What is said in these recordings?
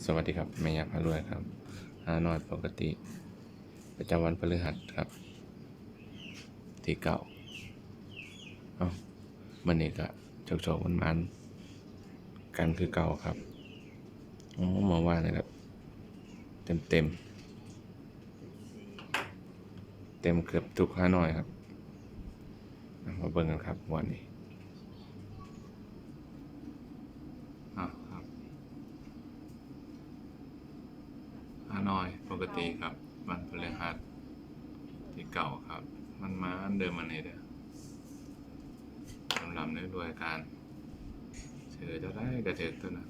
สวัสดีครับแม่ยาพารวยครับหาหน่อยปกติ ประจำวันพฤหัสครับ ที่เก่าเอ้ามันนี้ก็โชคโชคมันมันกันคือเก่าครับอ๋อมาว่านะครับ เต็มเต็มเต็มเกือบทุกห้าหน่อยครับมาเบิ่งกันครับวันนี้อะครับ ฮา นอยปกติครับ วันพฤหัสที่เก่าครับ มันมาอันเดิมมันนี่เด้อสำหรับในด้วยการเสือจะได้กระเถิกตัวนะ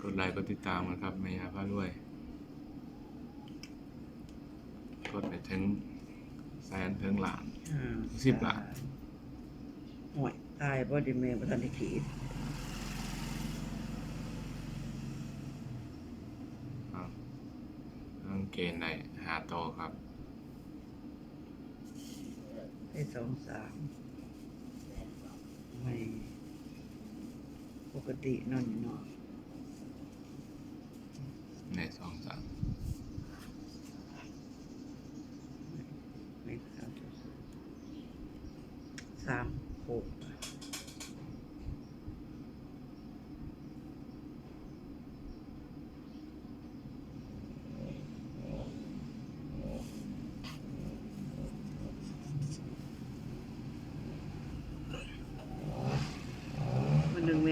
กดไลค์กดติดตามกันครับไม่ยาพาด้วยกดไปถึงแสนถึงหลานอ่าสิบล้าน ห่วยตายบ่ได้แม่บ่ทันได้ขีด อ้าวต้องเกณฑ์ในหาโตครับ ได้สองสามไม่ปกตินอนอยู่เนาะในสองสามไม่สามจุดสามหก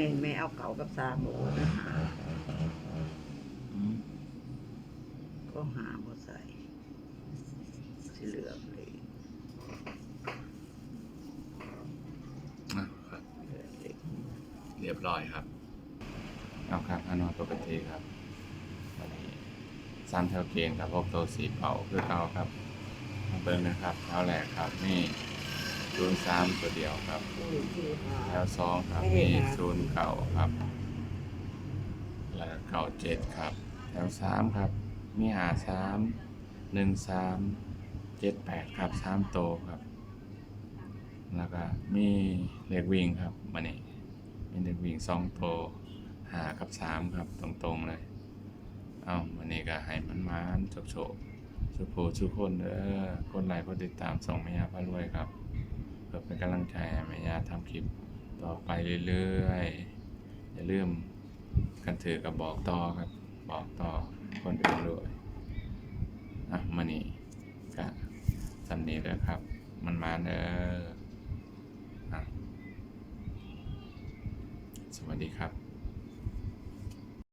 ม่แม่เอาเก่ากับสามบอกว่าจะหาก็หาบ่ใส่สีเหลืองเลยนะครับเหลืองเล็กเรียบร้อยครับ เอาครับฮานอยปกติครับวันนี้สามแถวเกณฑ์ครับพวกตัวสีเป่าคือเก่าครับมาเบิ้งนะครับแถวแรกครับนี่ ศูนย์สามตัวเดียวครับแถวสองครับมีศูนย์เก่าครับ แล้วก็เก่าเจ็ดครับแถวสามครับ มีหาสามหนึ่งสามเจ็ดแปดครับสามโตวครับ แล้วก็มีเลขวิ่งครับมานี่มีเลขวิ่งสองโตวหากับสามครับตรงๆเลยเอาวันนี้ก็ให้มันมานๆโฉบๆสุโขทุกคนเด้อคนไลค์คนติดตามส่งแม่ยาพารวยครับเพื่อเป็น กำลังใจแม่ยาทำคลิปต่อไปเรื่อยๆ อย่าลืมกันถือกับบอกต่อครับ บอกต่อคนอื่นด้วยอะมานี่ก็สำนีเลยครับ มันมาเด้ออสวัสดีครับ